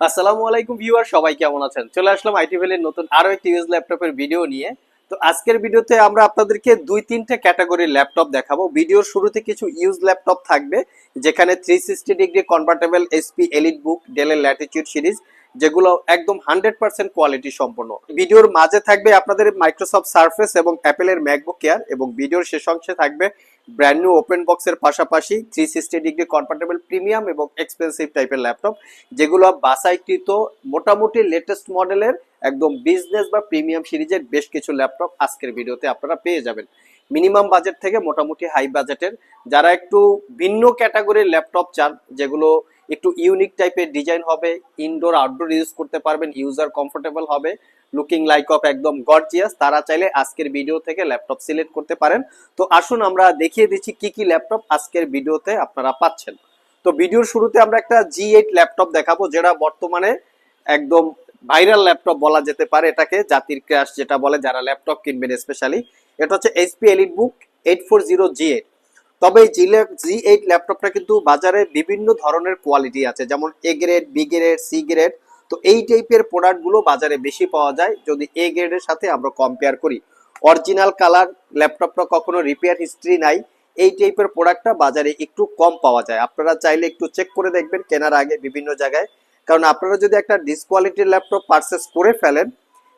আসসালামু আলাইকুম ভিউয়ার, সবাই কেমন আছেন? চলে আসলাম আইটি ভ্যালির নতুন আরও একটি ইউজ ল্যাপটপের ভিডিও নিয়ে। তো আজকের ভিডিওতে আমরা আপনাদেরকে দুই তিনটে ক্যাটাগরির ল্যাপটপ দেখাবো। ভিডিওর শুরুতে কিছু ইউজ ল্যাপটপ থাকবে, যেখানে three sixty degree convertible SP EliteBook ডেলের ল্যাটিটিউড সিরিজ যেগুলো একদম হান্ড্রেড পার্সেন্ট কোয়ালিটি সম্পন্ন। ভিডিওর মাঝে থাকবে আপনাদের মাইক্রোসফট সার্ফেস এবং অ্যাপেলের ম্যাকবুক এয়ার এবং ভিডিওর শেষ অংশে থাকবে ব্র্যান্ড নিউ ওপেন বক্সের পাশাপাশি three sixty degree convertible premium এবং এক্সপেন্সিভ টাইপের ল্যাপটপ যেগুলো বাসাইকৃত মোটামুটি লেটেস্ট মডেলের একদম বিজনেস বা প্রিমিয়াম সিরিজের বেশ কিছু ল্যাপটপ আজকের ভিডিওতে আপনারা পেয়ে যাবেন। মিনিমাম বাজেট থেকে মোটামুটি হাই বাজেটের যারা একটু ভিন্ন ক্যাটাগরির ল্যাপটপ চান, যেগুলো একটু ইউনিক টাইপের ডিজাইন হবে ইনডোর আউটডোর ইউজ করতে পারবেন ইউজার কমফোর্টেবল হবে লুকিং লাইক অফ একদম গর্জিয়াস তারা চাইলে আজকের ভিডিও থেকে ল্যাপটপ সিলেক্ট করতে পারেন। তো আসুন আমরা দেখিয়ে দিচ্ছি কি কি ল্যাপটপ আজকের ভিডিওতে আপনারা পাচ্ছেন। তো ভিডিওর শুরুতে আমরা একটা জি এইট ল্যাপটপ দেখাবো, যেটা বর্তমানে একদম ভাইরাল ল্যাপটপ বলা যেতে পারে এটাকে, জাতির ক্রাশ যেটা বলে যারা ল্যাপটপ কিনবেন স্পেশালি এটা হচ্ছে HP EliteBook eight four zero G eight তবে এই জি এইট ল্যাপটপটা কিন্তু বাজারে বিভিন্ন ধরনের কোয়ালিটি আছে, যেমন A grade B grade C grade তো এই টাইপের প্রোডাক্টগুলো বাজারে বেশি পাওয়া যায় যদি এ গ্রেডের সাথে আমরা কম্পেয়ার করি। অরিজিনাল কালার ল্যাপটপটা কখনো রিপেয়ার হিস্ট্রি নাই, এই টাইপের প্রোডাক্টটা বাজারে একটু কম পাওয়া যায়। আপনারা চাইলে একটু চেক করে দেখবেন কেনার আগে বিভিন্ন জায়গায়। কারণ আপনারা যদি একটা ডিসকোয়ালিটির ল্যাপটপ পারচেস করে ফেলেন,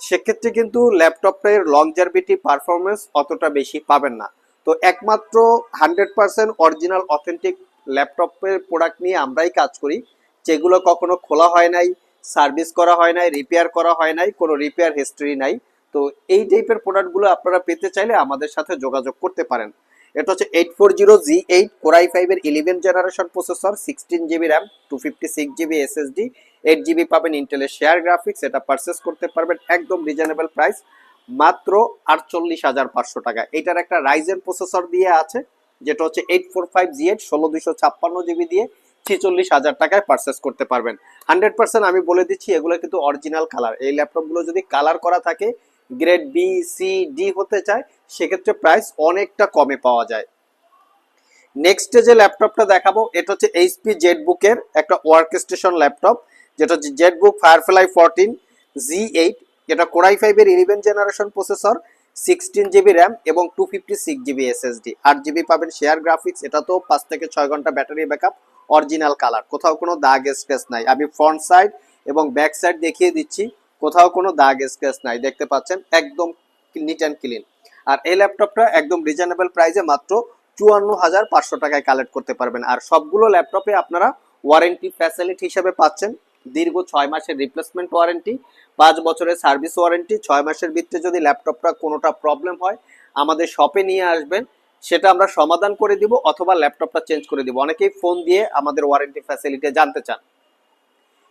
সেক্ষেত্রে কিন্তু ল্যাপটপের লংজারভিটি পারফরমেন্স অতটা বেশি পাবেন না। তো একমাত্র হান্ড্রেড পার্সেন্ট অরিজিনাল অথেন্টিক ল্যাপটপের প্রোডাক্ট নিয়ে আমরাই কাজ করি। যেগুলো কখনো খোলা হয় নাই সার্ভিস করা হয় নাই রিপেয়ার করা হয় নাই, কোনো রিপেয়ার হিস্ট্রি নাই। তো এই টাইপের প্রোডাক্টগুলো আপনারা পেতে চাইলে আমাদের সাথে যোগাযোগ করতে পারেন। এটা হচ্ছে eight four zero G eight core i ফাইভের eleven generation processor sixteen GB RAM two fifty six GB SSD eight GB পাবেন ইন্টেলের শেয়ার গ্রাফিক্স এটা পারচেস করতে পারবেন একদম রিজনেবল প্রাইস মাত্র আটচল্লিশ হাজার পাঁচশো টাকা। এটার একটা রাইজেন প্রসেসর দিয়ে আছে, যেটা হচ্ছে eight four five G eight ষোলো দুইশো ছাপ্পান্ন জিবি দিয়ে ছেচল্লিশ হাজার টাকায় পারচেস করতে পারবেন। হান্ড্রেড পার্সেন্ট আমি বলে দিচ্ছি, এগুলো কিন্তু অরিজিনাল কালার এই ল্যাপটপগুলো যদি কালার করা থাকে গ্রেড বি সি ডি হতে চায়, সেক্ষেত্রে প্রাইস অনেকটা কমে পাওয়া যায়। নেক্সট যে ল্যাপটপটা দেখাবো, এটা হচ্ছে এইচপি জেড বুকের একটা ওয়ার্ক স্টেশন ল্যাপটপ যেটা হচ্ছে ZBook Firefly fourteen G eight এটা কোরাই ফাইভের eleven generation processor sixteen GB RAM এবং two fifty six GB SSD আট জিবি পাবেন শেয়ার গ্রাফিক্স এটা তো পাঁচ থেকে ছয় ঘণ্টা ব্যাটারি ব্যাকআপ অরিজিনাল কালার। কোথাও কোনো দাগ স্ক্র্যাচ নাই। আমি ফ্রন্ট সাইড এবং ব্যাক সাইড দেখিয়ে দিচ্ছি। কোথাও কোনো দাগ স্ক্র্যাচ নাই। দেখতে পাচ্ছেন? একদম নিট অ্যান্ড ক্লিন আর এই ল্যাপটপটা একদম রিজনেবল প্রাইসে মাত্র চুয়ান্ন হাজার পাঁচশো টাকায় কালেক্ট করতে পারবেন। আর সবগুলো ল্যাপটপে আপনারা ওয়ারেন্টি ফ্যাসিলিটি হিসেবে পাচ্ছেন। দীর্ঘ ছয় মাসের রিপ্লেসমেন্ট ওয়ারেন্টি পাঁচ বছরের সার্ভিস ওয়ারেন্টি ছয় মাসের ভিত্তিতে যদি ল্যাপটপটা কোনোটা প্রবলেম হয়, আমাদের শপে নিয়ে আসবেন। সেটা আমরা সমাধান করে দিব অথবা ল্যাপটপটা চেঞ্জ করে দিব। অনেকেই ফোন দিয়ে আমাদের ওয়ারেন্টি ফ্যাসিলিটি জানতে চান।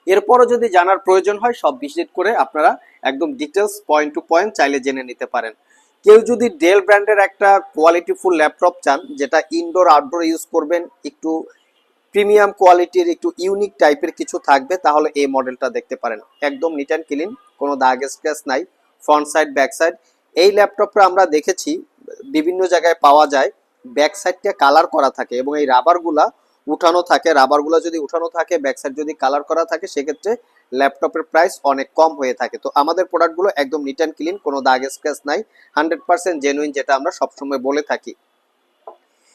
এরপরও যদি জানার প্রয়োজন হয়, সব ভিজিট করে আপনারা একদম ডিটেলস পয়েন্ট টু পয়েন্ট চাইলে জেনে নিতে পারেন। কেউ যদি ডেল ব্র্যান্ডের একটা কোয়ালিটিফুল ল্যাপটপ চান, যেটা ইনডোর আউটডোর ইউজ করবেন, একটু প্রিমিয়াম কোয়ালিটির একটু ইউনিক টাইপের কিছু থাকবে, তাহলে এই মডেলটা দেখতে পারেন। একদম নিট অ্যান্ড ক্লিন কোনো দাগ স্ক্র্যাচ নাই ফ্রন্ট সাইড ব্যাক সাইড এই ল্যাপটপটা আমরা দেখেছি বিভিন্ন জায়গায় পাওয়া যায় ব্যাক সাইডটা কালার করা থাকে এবং এই রাবারগুলা উঠানো থাকে। রাবারগুলো যদি উঠানো থাকে ব্যাক সাইড যদি কালার করা থাকে, সেক্ষেত্রে ল্যাপটপের প্রাইস অনেক কম হয়ে থাকে। তো আমাদের প্রোডাক্টগুলো একদম নিট অ্যান্ড ক্লিন কোনো দাগ স্ক্র্যাচ নাই। হান্ড্রেড পার্সেন্ট জেনুইন যেটা আমরা সবসময় বলে থাকি।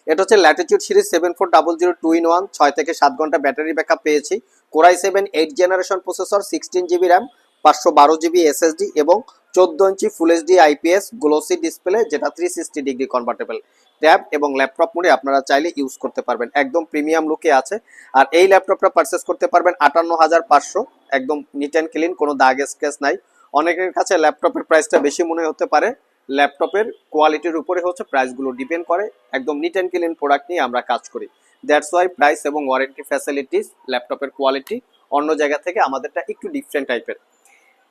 এটা হচ্ছে Latitude series seven four double zero two in one ছয় থেকে সাত ঘণ্টা ব্যাটারি ব্যাকআপ পেয়েছি। Core i seven eight generation processor sixteen GB RAM পাঁচশো বারো জিবি এসএসডি এবং চোদ্দ ইঞ্চি full HD IPS glossy display যেটা three sixty degree convertible tab এবং ল্যাপটপ মোডে আপনারা চাইলে ইউজ করতে পারবেন। একদম প্রিমিয়াম লুকে আছে। আর এই ল্যাপটপটা পারচেস করতে পারবেন আটান্ন হাজার পাঁচশো। একদম নিট অ্যান্ড ক্লিন কোনো দাগ স্ক্র্যাচ নাই। অনেকের কাছে ল্যাপটপের প্রাইসটা বেশি মনে হতে পারে। ল্যাপটপের কোয়ালিটির উপরে হচ্ছে প্রাইসগুলো ডিপেন্ড করে। একদম নিট অ্যান্ড ক্লিন প্রোডাক্ট নিয়ে আমরা কাজ করি। দ্যাটস ওয়াই প্রাইস এবং ওয়ারেন্টি ফ্যাসিলিটিস ল্যাপটপের কোয়ালিটি অন্য জায়গা থেকে আমাদেরটা একটু ডিফারেন্ট টাইপের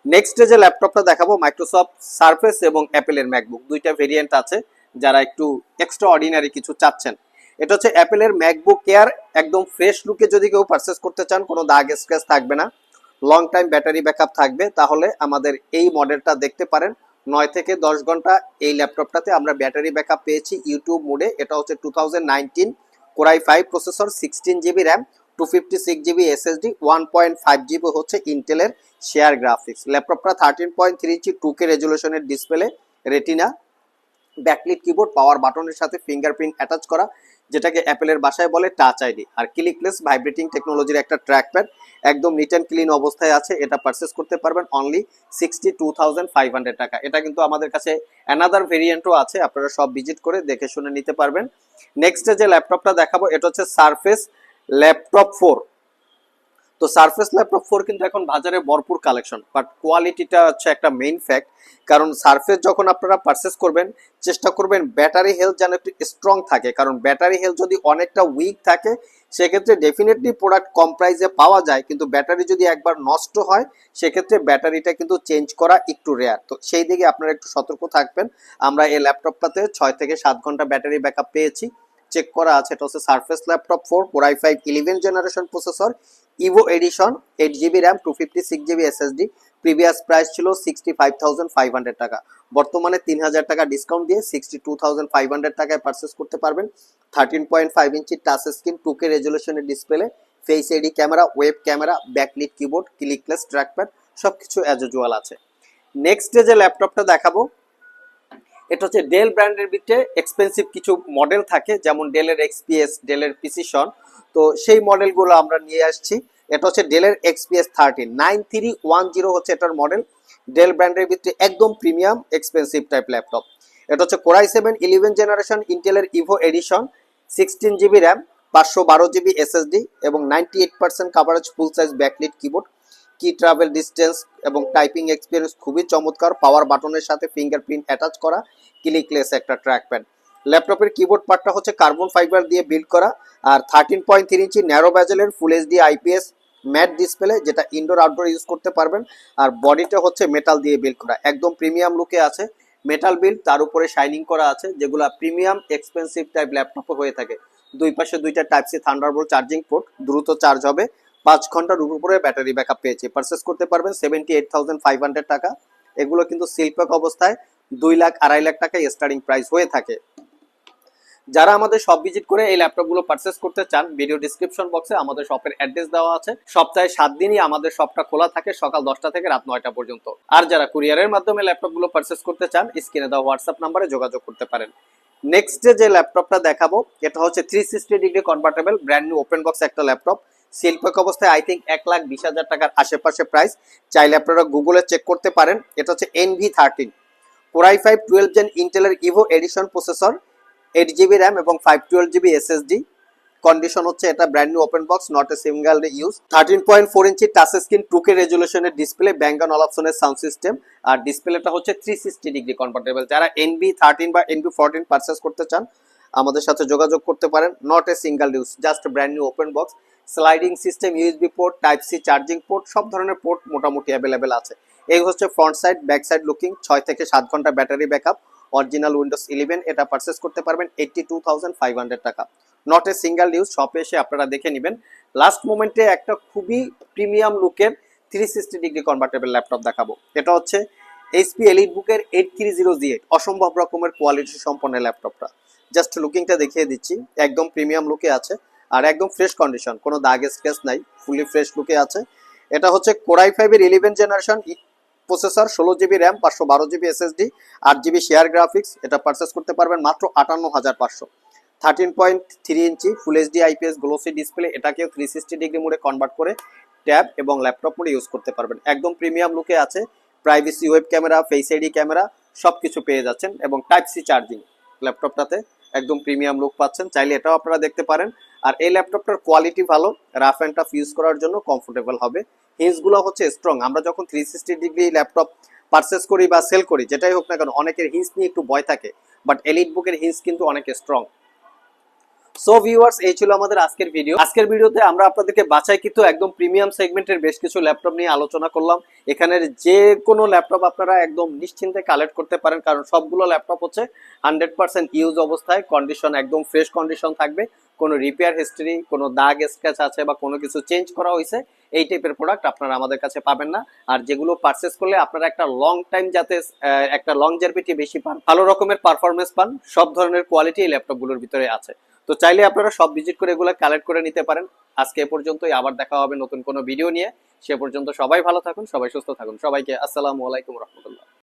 নেক্সট যে ল্যাপটপটা দেখাবো মাইক্রোসফট সার্ফেস এবং অ্যাপেলের ম্যাকবুক দুইটা ভেরিয়েন্ট আছে, যারা একটু এক্সট্রা অর্ডিনারি কিছু চাচ্ছেন। এটা হচ্ছে অ্যাপেলের ম্যাকবুক এয়ার একদম ফ্রেশ লুকে যদি কেউ পারচেস করতে চান, কোনো দাগ স্ক্র্যাচ থাকবে না। লং টাইম ব্যাটারি ব্যাকআপ থাকবে। তাহলে আমাদের এই মডেলটা দেখতে পারেন। নয় থেকে দশ ঘণ্টা এই ল্যাপটপটাতে আমরা ব্যাটারি ব্যাকআপ পেয়েছি ইউটিউব মোডে এটা হচ্ছে two thousand nineteen core i five processor sixteen GB RAM two fifty six GB SSD one point five GB হচ্ছে ইন্টেলের শেয়ার গ্রাফিক্স ল্যাপটপটা thirteen point three inch two K রেজুলেশনের display retina backlit keyboard power বাটনের সাথে fingerprint attach করা, যেটাকে অ্যাপেলের বাসায় বলে টাচ আইডি আর ক্লিকলেস ভাইব্রেটিং টেকনোলজির একটা ট্র্যাকপ্যাড একদম নিট অ্যান্ড ক্লিন অবস্থায় আছে, এটা পারচেস করতে পারবেন only sixty two thousand five hundred টাকা। এটা কিন্তু আমাদের কাছে অ্যানাদার ভেরিয়েন্টও আছে, আপনারা সব ভিজিট করে দেখে শুনে নিতে পারবেন। নেক্সটে যে ল্যাপটপটা দেখাবো, এটা হচ্ছে সারফেস ল্যাপটপ ফোর। তো সারফেস ল্যাপটপ ফোর কিন্তু এখন বাজারে ভরপুর কালেকশন বাট কোয়ালিটিটা হচ্ছে একটা মেইন ফ্যাক্ট কারণ সারফেস যখন আপনারা পারচেস করবেন, চেষ্টা করবেন ব্যাটারি হেলথ যেন একটু স্ট্রং থাকে, কারণ ব্যাটারি হেলথ যদি অনেকটা উইক থাকে, সেক্ষেত্রে ডেফিনেটলি প্রোডাক্ট কম প্রাইসে পাওয়া যায়, কিন্তু ব্যাটারি যদি একবার নষ্ট হয়, সেক্ষেত্রে ব্যাটারিটা কিন্তু চেঞ্জ করা একটু রেয়ার তো সেই দিকে আপনারা একটু সতর্ক থাকবেন। আমরা এই ল্যাপটপটাতে ছয় থেকে সাত ঘণ্টা ব্যাটারি ব্যাকআপ পেয়েছি। চেক করা আছে, এটা হচ্ছে Surface laptop four core I five eleven generation processor Evo edition eight GB RAM two fifty six GB SSD previous price ছিল sixty five thousand five hundred টাকা। বর্তমানে তিন হাজার টাকা ডিসকাউন্ট দিয়ে sixty two thousand five hundred টাকায় purchase করতে পারবেন। Thirteen point five inch touch screen two K রেজলিউশনের display face ID camera web camera backlit keyboard clickless trackpad সব কিছু অ্যাজ আছে। নেক্সট ডে যে ল্যাপটপটা দেখাবো এটা হচ্ছে ডেল ব্র্যান্ডের ভিতরে এক্সপেন্সিভ কিছু মডেল থাকে, যেমন ডেলের এক্সপিএস ডেলের পিসিশন তো সেই মডেলগুলো আমরা নিয়ে আসছি। এটা হচ্ছে ডেলের XPS thirteen nine three one zero হচ্ছে এটার মডেল ডেল ব্র্যান্ডের ভিতরে একদম প্রিমিয়াম এক্সপেন্সিভ টাইপ ল্যাপটপ এটা হচ্ছে core i seven eleven generation ইন্টেলের Evo edition sixteen GB RAM পাঁচশো বারো জিবি এসএসডি এবং ninety eight percent coverage full size backlit keyboard key travel distance এবং টাইপিং এক্সপিরিয়েন্স খুবই চমৎকার পাওয়ার বাটনের সাথে ফিঙ্গারপ্রিন্ট অ্যাটাচ করা ক্লিকলেস একটা ট্র্যাক ট্র্যাকপ্যাড ল্যাপটপের কিবোর্ড পার্টটা হচ্ছে কার্বন ফাইবার দিয়ে বিল্ড করা, আর thirteen point three inch narrow ব্যাজেলের full HD IPS matte display যেটা ইনডোর আউটডোর ইউজ করতে পারবেন, আর বডিটা হচ্ছে মেটাল দিয়ে বিল্ড করা। একদম প্রিমিয়াম লুকে আছে। মেটাল বিল্ড তার উপরে শাইনিং করা আছে, যেগুলো প্রিমিয়াম এক্সপেন্সিভ টাইপ ল্যাপটপে হয়ে থাকে। দুই পাশে দুইটা type C Thunderbolt charging port দ্রুত চার্জ হবে। পাঁচ ঘণ্টার উপরে ব্যাটারি ব্যাকআপ পেয়েছে। পারচেস করতে পারবেন seventy eight thousand five hundred টাকা। এগুলো কিন্তু শিল্পক অবস্থায় দুই লাখ, আড়াই লাখ টাকা স্টার্টিং প্রাইস হয়ে থাকে। যারা আমাদের শপ ভিজিট করে এই ল্যাপটপগুলো পারচেস করতে চান ভিডিও ডিসক্রিপশন বক্সে আমাদের শপের অ্যাড্রেস দেওয়া আছে। সপ্তাহে সাত দিনই আমাদের শপটা খোলা থাকে সকাল দশটা থেকে রাত নয়টা পর্যন্ত। আর যারা কুরিয়ারের মাধ্যমে ল্যাপটপগুলো পারচেস করতে চান, স্ক্রিনে দেওয়া হোয়াটসঅ্যাপ নাম্বারে যোগাযোগ করতে পারেন। নেক্সট যে ল্যাপটপটা দেখাবো, এটা হচ্ছে three sixty degree convertible brand new open box একটা ল্যাপটপ শিল্পক অবস্থায় আই থিঙ্ক এক লাখ বিশ হাজার টাকার আশেপাশে প্রাইস চাইলে আপনারা গুগলে চেক করতে পারেন। এটা হচ্ছে N V thirteen core i five twelve gen ইন্টেলের Evo edition processor eight GB RAM এবং five twelve GB SSD condition হচ্ছে এটা brand new open box not a single use thirteen point four inch touch screen two K রেজুলেশনের display ব্যাঙ্গন অলাপসনের sound system আর ডিসপ্লেটা হচ্ছে three sixty degree convertible যারা N NB thirteen বা N NB fourteen purchase করতে চান, আমাদের সাথে যোগাযোগ করতে পারেন। Not a single use just brand new open box sliding system, USB port, type C charging port, সব ধরনের পোর্ট মোটামুটি অ্যাভেলেবেল আছে। এই হচ্ছে front side, back side looking, ছয় থেকে সাত ঘণ্টা battery backup, original Windows eleven এটা পারচেস করতে পারবেন eighty two thousand five hundred টাকা নট এ সিঙ্গেল ইউজ শপে এসে আপনারা দেখে নেবেন। লাস্ট মোমেন্টে একটা খুবই প্রিমিয়াম লুকের three sixty degree convertible laptop দেখাবো। এটা হচ্ছে এইচপি এলিট বুকের eight three zero G eight অসম্ভব রকমের কোয়ালিটি সম্পন্ন ল্যাপটপটা জাস্ট লুকিংটা দেখিয়ে দিচ্ছি, একদম প্রিমিয়াম লুকে আছে। আর একদম ফ্রেশ কন্ডিশন কোনো দাগ স্ক্রেচ নাই ফুলি ফ্রেশ লুকে আছে। এটা হচ্ছে কোরাই ফাইভের ইলেভেন জেনারেশন প্রসেসর ষোলো জিবি র্যাম পাঁচশো বারো জিবি এসএসডি আট জিবি শেয়ার গ্রাফিক্স এটা পারচেস করতে পারবেন মাত্র আটান্ন হাজার পাঁচশো। Thirteen point three inch full HD IPS glossy display এটাকেও থ্রি সিক্সটি ডিগ্রি মোডে কনভার্ট করে ট্যাব এবং ল্যাপটপ মোডে ইউজ করতে পারবেন। একদম প্রিমিয়াম লুকে আছে privacy web camera face ID camera সব কিছু পেয়ে যাচ্ছেন এবং টাইপ সি চার্জিং ল্যাপটপটাতে একদম প্রিমিয়াম লুক পাচ্ছেন, চাইলে এটাও আপনারা দেখতে পারেন। আর এই ল্যাপটপটার কোয়ালিটি ভালো, রাফ অ্যান্ড টাফ ইউজ করার জন্য কমফোর্টেবল হবে। হিন্সগুলো হচ্ছে স্ট্রং আমরা যখন three sixty degree laptop purchase করি বা সেল করি, যেটাই হোক না কেন, অনেকের হিন্স নিয়ে একটু ভয় থাকে বাট এলিট বুকের হিন্স কিন্তু অনেক স্ট্রং সো ভিউয়ার্স এই ছিল আমাদের আজকের ভিডিও আজকের ভিডিওতে আমরা আপনাদেরকে বাছাই কিন্তু একদম প্রিমিয়াম সেগমেন্টের বেশ কিছু ল্যাপটপ নিয়ে আলোচনা করলাম। এখানের যে কোনো ল্যাপটপ আপনারা একদম নিশ্চিন্তে কালেক্ট করতে পারেন, কারণ সবগুলো ল্যাপটপ হচ্ছে হান্ড্রেড পার্সেন্ট ইউজ অবস্থায় কন্ডিশন একদম ফ্রেশ কন্ডিশন থাকবে। কোনো রিপেয়ার হিস্ট্রি কোনো দাগ স্ক্র্যাচ আছে বা কোনো কিছু চেঞ্জ করা হয়েছে এই টাইপের প্রোডাক্ট আপনারা আমাদের কাছে পাবেন না। আর যেগুলো পারচেস করলে আপনারা একটা লং টাইম যাতে একটা লং জার্ভিটি বেশি পান। ভালো রকমের পারফরমেন্স পান, সব ধরনের কোয়ালিটি এই ল্যাপটপগুলোর ভিতরে আছে। তো চাইলে আপনারা সব ভিজিট করে এগুলো কালেক্ট করে নিতে পারেন। আজকে এ পর্যন্তই, আবার দেখা হবে নতুন কোনো ভিডিও নিয়ে। সে পর্যন্ত সবাই ভালো থাকুন, সবাই সুস্থ থাকুন। সবাইকে আসসালামু আলাইকুম রহমতুল্লাহ।